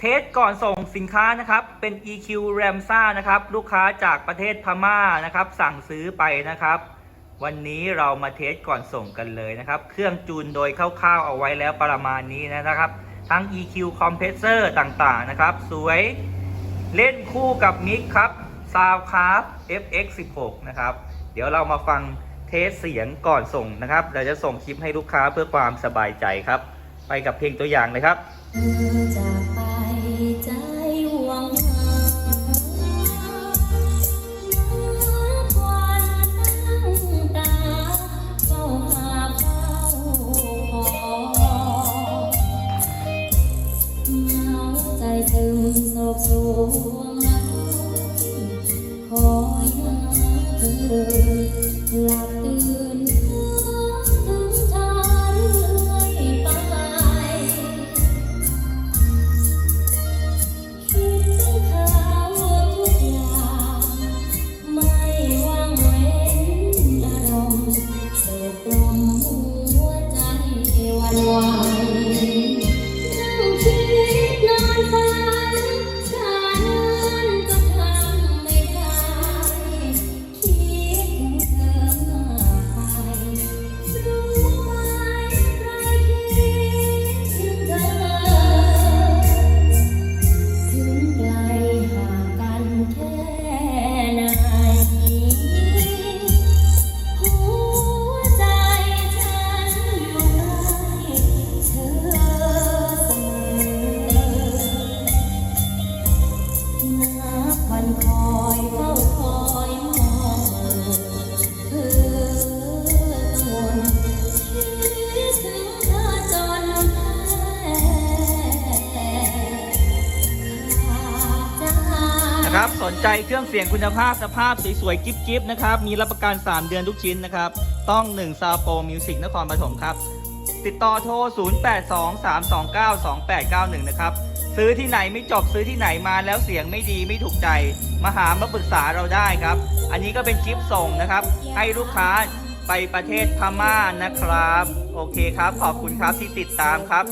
เทสก่อนส่งสินค้านะครับ เป็น EQ Ramsa นะครับ ลูกค้าจากประเทศพม่านะครับ สั่งซื้อไปนะครับ วันนี้เรามาเทสก่อนส่งกันเลยนะครับ เครื่องจูนโดยคร่าวๆเอาไว้แล้วประมาณนี้นะครับ ทั้ง EQ Compressor ต่างๆนะครับ สวยเล่นคู่กับมิกครับ Soundcraft FX16 นะครับ เดี๋ยวเรามาฟังเทสเสียงก่อนส่งนะครับ เราจะส่งคลิปให้ลูกค้าเพื่อความสบายใจครับ ไปกับเพลงตัวอย่างเลยครับ มโสวงนั้นคอยหาเธอหลับตื่นถึงเธอเรื่อยไป คิดถึงเขาทุกอย่างไม่ว่างเว้นอารมณ์โศกลมหัวใจวันไหวนั่งคิดนอนฝัน นะครับ สนใจเครื่องเสียงคุณภาพสภาพสวยๆกิ๊บๆนะครับ มีรับประกัน 3 เดือนทุกชิ้นนะครับ ต้อง1ซาโปมิวสิกนครปฐมครับ ติดต่อโทร 0823292891 นะครับ ซื้อที่ไหนไม่จบซื้อที่ไหนมาแล้วเสียงไม่ดีไม่ถูกใจ มาหามาปรึกษาเราได้ครับ อันนี้ก็เป็นคลิปส่งนะครับ ให้ลูกค้าไปประเทศพม่านะครับ โอเคครับ ขอบคุณครับที่ติดตามครับ